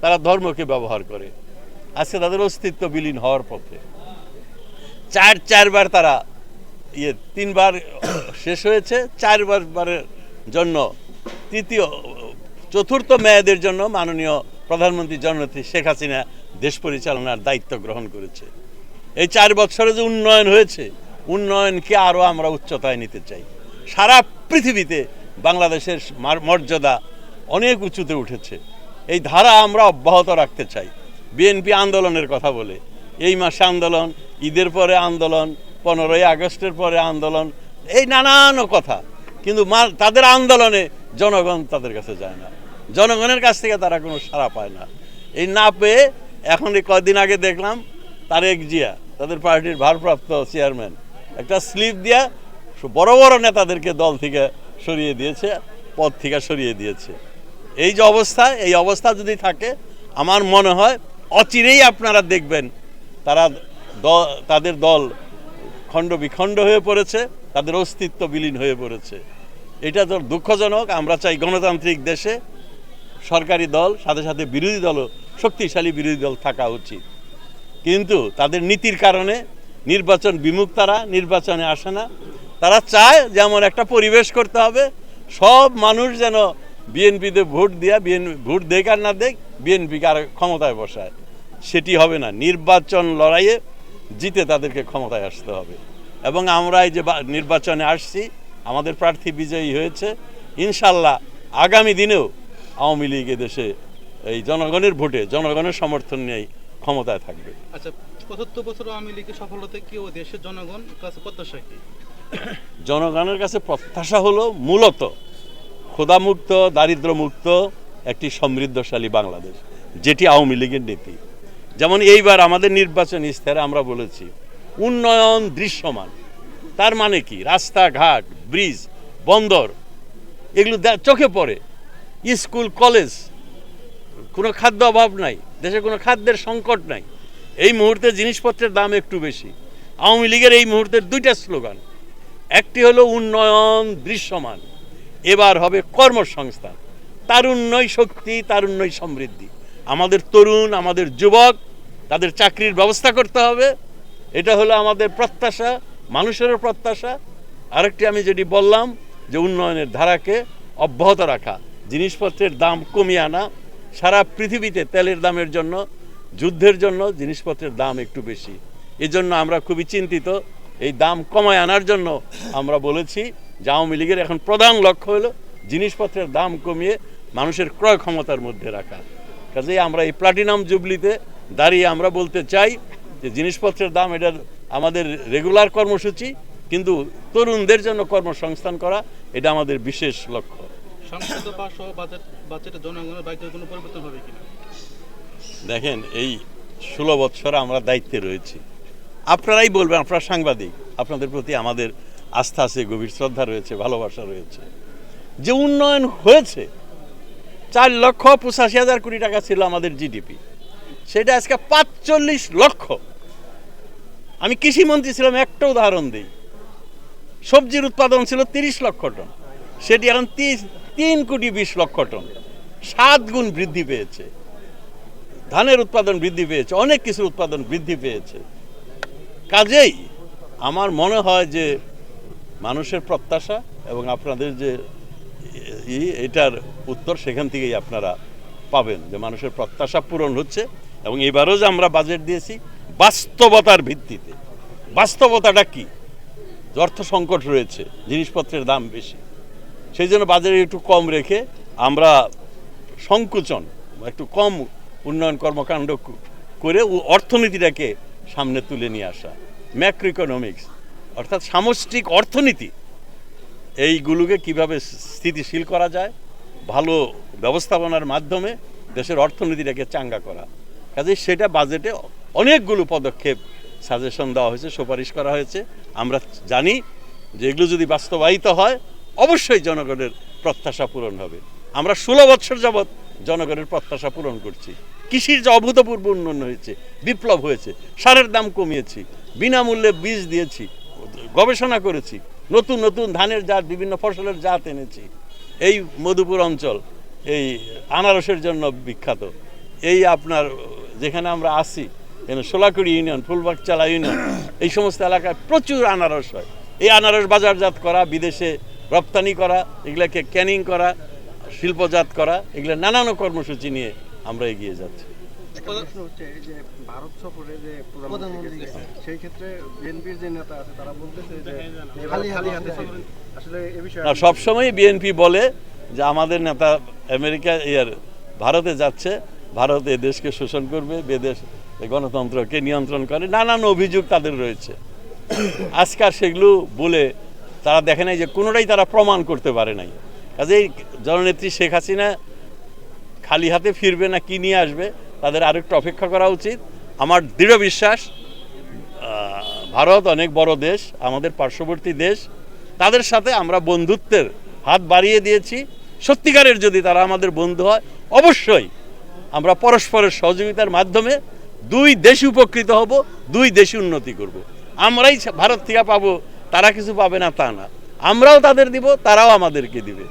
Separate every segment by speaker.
Speaker 1: তারা ধর্মকে ব্যবহার করে। আজকে তাদের অস্তিত্ব বিলীন হওয়ার পথে। চার, চারবার তারা ইয়ে তিনবার শেষ হয়েছে, চারবার বারের জন্য তৃতীয়, চতুর্থ মেয়াদের জন্য মাননীয় প্রধানমন্ত্রী জননেত্রী শেখ হাসিনা দেশ পরিচালনার দায়িত্ব গ্রহণ করেছে। এই চার বছরে যে উন্নয়ন হয়েছে, উন্নয়নকে আরও আমরা উচ্চতায় নিতে চাই। সারা পৃথিবীতে বাংলাদেশের মর্যাদা অনেক উঁচুতে উঠেছে। এই ধারা আমরা অব্যাহত রাখতে চাই। বিএনপি আন্দোলনের কথা বলে। এই মাসে আন্দোলন, ঈদের পরে আন্দোলন, পনেরোই আগস্টের পরে আন্দোলন, এই নানান কথা। কিন্তু তাদের আন্দোলনে জনগণ তাদের কাছে যায় না। জনগণের কাছ থেকে তারা কোনো সাড়া পায় না। এই না পেয়ে এখন এই কদিন আগে দেখলাম, তারেক জিয়া, তাদের পার্টির ভারপ্রাপ্ত চেয়ারম্যান, একটা স্লিপ দিয়া বড় বড় নেতাদেরকে দল থেকে সরিয়ে দিয়েছে, পদ থেকে সরিয়ে দিয়েছে। এই যে অবস্থা, এই অবস্থা যদি থাকে, আমার মনে হয় অচিরেই আপনারা দেখবেন তারা তাদের দল খণ্ড বিখণ্ড হয়ে পড়েছে, তাদের অস্তিত্ব বিলীন হয়ে পড়েছে। এটা তো দুঃখজনক, আমরা চাই গণতান্ত্রিক দেশে সরকারি দল, সাথে সাথে বিরোধী দলও, শক্তিশালী বিরোধী দল থাকা উচিত। কিন্তু তাদের নীতির কারণে নির্বাচন বিমুখ তারা, নির্বাচনে আসে না। তারা চায় যেমন একটা পরিবেশ করতে হবে, সব মানুষ যেন বিএনপিতে ভোট দিয়া বিএন ভোট দেখ আর না দেখ বিএনপিকে আর ক্ষমতায় বসায়। সেটি হবে না। নির্বাচন লড়াইয়ে জিতে তাদেরকে ক্ষমতায় আসতে হবে। এবং আমরা এই যে নির্বাচনে আসছি আমাদের প্রার্থী বিজয়ী হয়েছে। ইনশাল্লাহ আগামী দিনেও আওয়ামী লীগ দেশে এই জনগণের ভোটে জনগণের সমর্থন নিয়েই ক্ষমতায় থাকবে।
Speaker 2: আচ্ছা পঁচাত্তর বছর আওয়ামী লীগের সফলতা কি ও দেশের জনগণ কাছে প্রত্যাশা কি?
Speaker 1: জনগণের কাছে প্রত্যাশা হলো মূলত ক্ষুধামুক্ত, দারিদ্র্যমুক্ত একটি সমৃদ্ধশালী বাংলাদেশ, যেটি আওয়ামী লীগের নীতি। যেমন এইবার আমাদের নির্বাচন ইস্তারে আমরা বলেছি, উন্নয়ন দৃশ্যমান। তার মানে কি? রাস্তাঘাট, ব্রিজ, বন্দর, এগুলো চোখে পড়ে। স্কুল, কলেজ, কোনো খাদ্য অভাব নাই, দেশে কোনো খাদ্যের সংকট নাই। এই মুহূর্তে জিনিসপত্রের দাম একটু বেশি। আওয়ামী লীগের এই মুহূর্তের দুইটা স্লোগান। একটি হলো, উন্নয়ন দৃশ্যমান। এবার হবে কর্মসংস্থান। তারুণ্যই শক্তি, তারুণ্যই সমৃদ্ধি। আমাদের তরুণ, আমাদের যুবক, তাদের চাকরির ব্যবস্থা করতে হবে। এটা হলো আমাদের প্রত্যাশা মানুষেরও প্রত্যাশা। আরেকটি আমি যেটি বললাম, যে উন্নয়নের ধারাকে অব্যাহত রাখা, জিনিসপত্রের দাম কমিয়ে আনা, সারা পৃথিবীতে তেলের দামের জন্য, যুদ্ধের জন্য জিনিসপত্রের দাম একটু বেশি। এজন্য আমরা খুবই চিন্তিত এই দাম কমায় আনার জন্য আমরা বলেছি যে আওয়ামী লীগের এখন প্রধান লক্ষ্য হলো জিনিসপত্রের দাম কমিয়ে মানুষের ক্রয় ক্ষমতার মধ্যে রাখা। কাজেই আমরা এই প্লাটিনাম জুবলিতে দাঁড়িয়ে আমরা বলতে চাই যে জিনিসপত্রের দাম এটা আমাদের রেগুলার কর্মসূচি কিন্তু তরুণদের জন্য কর্মসংস্থান করা এটা আমাদের বিশেষ লক্ষ্য। দেখেন এই ষোলো বৎসর আমরা দায়িত্বে রয়েছি। আপনারাই বলবেন, আপনারা সাংবাদিক। আপনাদের প্রতি আমাদের আস্থা আছে, গভীর শ্রদ্ধা রয়েছে, ভালোবাসা রয়েছে। যে উন্নয়ন হয়েছে, চার লক্ষ পঁচাশি হাজার কোটি টাকা ছিল আমাদের জিডিপি সেটা আজকে পাঁচচল্লিশ লক্ষ। আমি কৃষিমন্ত্রী ছিলাম, একটা উদাহরণ দিই। সবজির উৎপাদন ছিল তিরিশ লক্ষ টন। সেটি এখন তি- তিন কোটি বিশ লক্ষ টন। সাত গুণ বৃদ্ধি পেয়েছে। ধানের উৎপাদন বৃদ্ধি পেয়েছে, অনেক কিছুর উৎপাদন বৃদ্ধি পেয়েছে। কাজেই আমার মনে হয় যে মানুষের প্রত্যাশা এবং আপনাদের যে এটার উত্তর সেখান থেকেই আপনারা পাবেন যে মানুষের প্রত্যাশা পূরণ হচ্ছে এবং এবারও যে আমরা বাজেট দিয়েছি, বাস্তবতার ভিত্তিতে। বাস্তবতাটা কি? অর্থ সংকট রয়েছে, জিনিসপত্রের দাম বেশি। সেই জন্য বাজারে একটু কম রেখে আমরা সংকুচন একটু কম উন্নয়ন কর্মকাণ্ড করে অর্থনীতিটাকে সামনে তুলে নিয়ে আসা। ম্যাক্রো ইকোনমিক্স অর্থাৎ সামষ্টিক অর্থনীতি, এইগুলোকে কীভাবে স্থিতিশীল করা যায়, ভালো ব্যবস্থাপনার মাধ্যমে দেশের অর্থনীতিটাকে চাঙ্গা করা। কাজে সেটা বাজেটে অনেকগুলো পদক্ষেপ সাজেশন দেওয়া হয়েছে, সুপারিশ করা হয়েছে। আমরা জানি যে এগুলো যদি বাস্তবায়িত হয়, অবশ্যই জনগণের প্রত্যাশা পূরণ হবে। আমরা ষোলো বছর যাবৎ জনগণের প্রত্যাশা পূরণ করছি। কৃষির যে অভূতপূর্ব উন্নয়ন হয়েছে, বিপ্লব হয়েছে, সারের দাম কমিয়েছি, বিনামূল্যে বীজ দিয়েছি, গবেষণা করেছি, নতুন নতুন ধানের জাত, বিভিন্ন ফসলের জাত এনেছি। এই মধুপুর অঞ্চল, এই আনারসের জন্য বিখ্যাত। এই আপনার যেখানে আমরা এখানে সোলাকুড়ি ইউনিয়ন, ফুলবাগচালা ইউনিয়ন, এই সমস্ত এলাকায় প্রচুর আনারস হয়। এই আনারস বাজারজাত করা, বিদেশে রপ্তানি করা, এগুলাকে ক্যানিং করা, শিল্পজাত করা, এগুলো নানান কর্মসূচি নিয়ে আমরা এগিয়ে যাচ্ছি।
Speaker 3: একটা প্রশ্ন হচ্ছে যে ভারত সফরে যে প্রধানমন্ত্রী সেই ক্ষেত্রে বিএনপির যে নেতা আছে তারা বলতেছে যে খালি হালি হাতে আসলে এ বিষয়ে
Speaker 1: না সবসময় বিএনপি বলে যে আমাদের নেতা আমেরিকা ইয়ার ভারতে যাচ্ছে ভারত এ দেশকে শোষণ করবে বেদেশ গণতন্ত্রকে নিয়ন্ত্রণ করে নানান অভিযোগ তাদের রয়েছে। আজকাল সেগুলো বলে তারা দেখে নাই যে কোনোটাই তারা প্রমাণ করতে পারে নাই। কাজেই জননেত্রী শেখ হাসিনা খালি হাতে ফিরবে না, কি নিয়ে আসবে? তাদের আর একটু অপেক্ষা করা উচিত। আমার দৃঢ় বিশ্বাস ভারত অনেক বড় দেশ, আমাদের পার্শ্ববর্তী দেশ। তাদের সাথে আমরা বন্ধুত্বের হাত বাড়িয়ে দিয়েছি। সত্যিকারের যদি তারা আমাদের বন্ধু হয়, অবশ্যই আমরা পরস্পরের সহযোগিতার মাধ্যমে দুই দেশ উপকৃত হব, দুই দেশ উন্নতি করব। আমরাই ভারত থেকে পাবো, তারা কিছু পাবে না, তা না। আমরাও তাদের দিব, তারাও আমাদেরকে দিবে।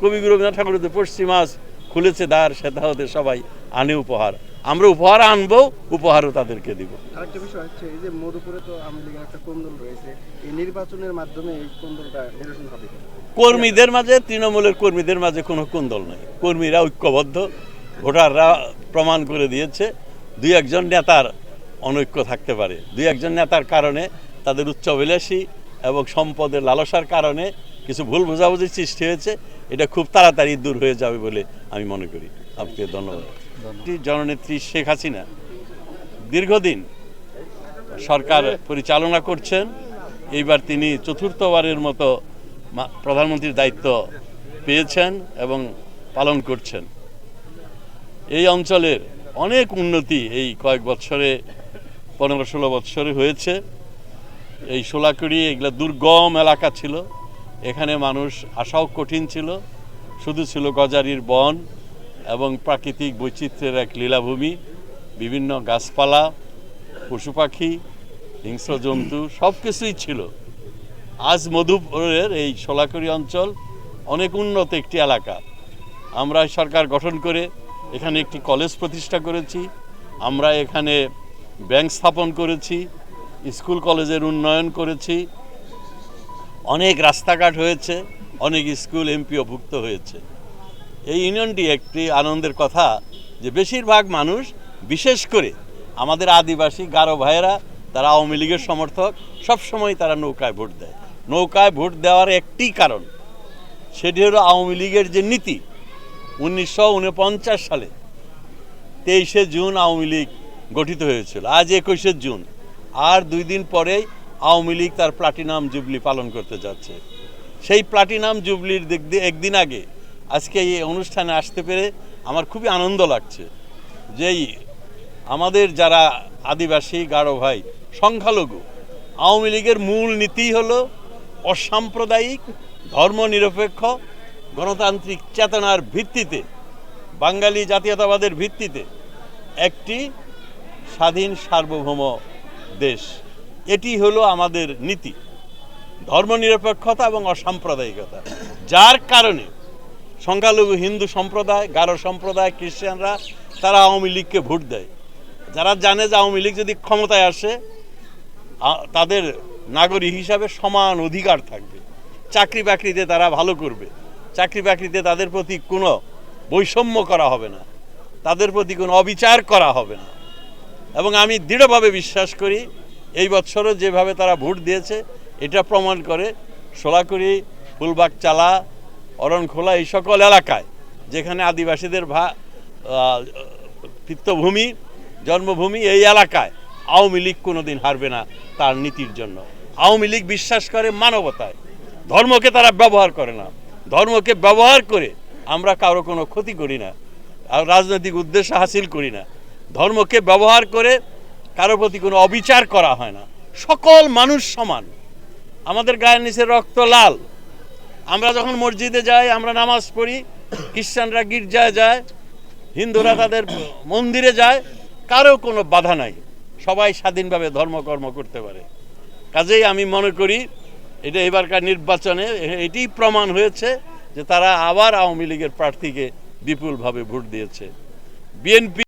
Speaker 1: কবিগুরু রবীন্দ্রনাথ ঠাকুর পশ্চিমাস খুলেছে দ্বার সেটা হতে সবাই আনে উপহার। আমরা উপহার আনব উপহারও তাদেরকে দিব।
Speaker 3: আরেকটা বিষয় হচ্ছে এই যে মধুপুরে তো আওয়ামী একটা কোন্দল রয়েছে এই নির্বাচনের মাধ্যমে এই কোন্দলটা নিরসন হবে
Speaker 1: কর্মীদের মাঝে তৃণমূলের কর্মীদের মাঝে কোনো কোন্দল নেই। কর্মীরা ঐক্যবদ্ধ ভোটাররা প্রমাণ করে দিয়েছে দুই একজন নেতার অনৈক্য থাকতে পারে। দুই একজন নেতার কারণে তাদের উচ্চাভিলাষী এবং সম্পদের লালসার কারণে কিছু ভুল বোঝাবুঝির সৃষ্টি হয়েছে। এটা খুব তাড়াতাড়ি দূর হয়ে যাবে বলে আমি মনে করি। আপনাকে ধন্যবাদ। জননেত্রী শেখ হাসিনা দীর্ঘদিন সরকার পরিচালনা করছেন। এইবার তিনি চতুর্থবারের মতো প্রধানমন্ত্রীর দায়িত্ব পেয়েছেন এবং পালন করছেন। এই অঞ্চলের অনেক উন্নতি এই কয়েক বছরে পনেরো ষোলো বৎসরে হয়েছে। এই সোলাকুড়ি এগুলো দুর্গম এলাকা ছিল। এখানে মানুষ আসাও কঠিন ছিল, শুধু ছিল গজারির বন এবং প্রাকৃতিক বৈচিত্র্যের এক লীলাভূমি, বিভিন্ন গাছপালা, পশু পাখি, হিংস্র জন্তু সব কিছুই ছিল। আজ মধুপুরের এই সোলাকুড়ি অঞ্চল অনেক উন্নত একটি এলাকা। আমরা সরকার গঠন করে এখানে একটি কলেজ প্রতিষ্ঠা করেছি, আমরা এখানে ব্যাংক স্থাপন করেছি, স্কুল কলেজের উন্নয়ন করেছি অনেক রাস্তাঘাট হয়েছে, অনেক স্কুল এমপিওভুক্ত হয়েছে। এই ইউনিয়নটি একটি আনন্দের কথা যে বেশিরভাগ মানুষ, বিশেষ করে আমাদের আদিবাসী গারো ভাইয়েরা, তারা আওয়ামী লীগের সমর্থক সবসময় তারা নৌকায় ভোট দেয়। নৌকায় ভোট দেওয়ার একটি কারণ, সেটি হলো আওয়ামী লীগের যে নীতি, উনিশশো উনপঞ্চাশ সালে তেইশে জুন আওয়ামী লীগ গঠিত হয়েছিল, আজ একুশে জুন। আর দুই দিন পরেই আওয়ামী লীগ তার প্লাটিনাম জুবলি পালন করতে যাচ্ছে। সেই প্লাটিনাম জুবলির দিক দিয়ে একদিন আগে, আজকে এই অনুষ্ঠানে আসতে পেরে আমার খুবই আনন্দ লাগছে যেই আমাদের যারা আদিবাসী গারো ভাই, সংখ্যালঘু, আওয়ামী লীগের মূল নীতি হলো অসাম্প্রদায়িক, ধর্মনিরপেক্ষ, গণতান্ত্রিক চেতনার ভিত্তিতে, বাঙালি জাতীয়তাবাদের ভিত্তিতে একটি স্বাধীন সার্বভৌম দেশ। এটি হলো আমাদের নীতি। ধর্মনিরপেক্ষতা এবং অসাম্প্রদায়িকতা। যার কারণে সংখ্যালঘু হিন্দু সম্প্রদায়, গারো সম্প্রদায়, খ্রিস্টানরা, তারা আওয়ামী লীগকে ভোট দেয়। যারা জানে যে আওয়ামী লীগ যদি ক্ষমতায় আসে তাদের নাগরিক হিসাবে সমান অধিকার থাকবে। চাকরি বাকরিতে তারা ভালো করবে। চাকরি বাকরিতে তাদের প্রতি কোনো বৈষম্য করা হবে না। তাদের প্রতি কোনো অবিচার করা হবে না। এবং আমি দৃঢ়ভাবে বিশ্বাস করি এই বছরও যেভাবে তারা ভোট দিয়েছে, এটা প্রমাণ করে সোলাকুড়ি ফুলবাগ চালা অরণখোলা এই সকল এলাকায়, যেখানে আদিবাসীদের ভা পিত্তভূমি, জন্মভূমি এই এলাকায় আওয়ামী লীগ কোনোদিন হারবে না তার নীতির জন্য। আওয়ামী লীগ বিশ্বাস করে মানবতায়। ধর্মকে তারা ব্যবহার করে না। ধর্মকে ব্যবহার করে আমরা কারও কোনো ক্ষতি করি না। আর রাজনৈতিক উদ্দেশ্য হাসিল করি না। ধর্মকে ব্যবহার করে কারও প্রতি কোনো অবিচার করা হয় না। সকল মানুষ সমান। আমাদের গায়ের নিচে রক্ত লাল। আমরা যখন মসজিদে যাই, আমরা নামাজ পড়ি, খ্রিস্টানরা গির্জায় যায়, হিন্দুরা তাদের মন্দিরে যায়, কারও কোনো বাধা নাই। সবাই স্বাধীনভাবে ধর্মকর্ম করতে পারে। কাজেই আমি মনে করি, এটা এবারকার নির্বাচনে এটি প্রমাণ হয়েছে যে তারা আবার আওয়ামী লীগের প্রার্থীকে বিপুলভাবে ভোট দিয়েছে। বিএনপি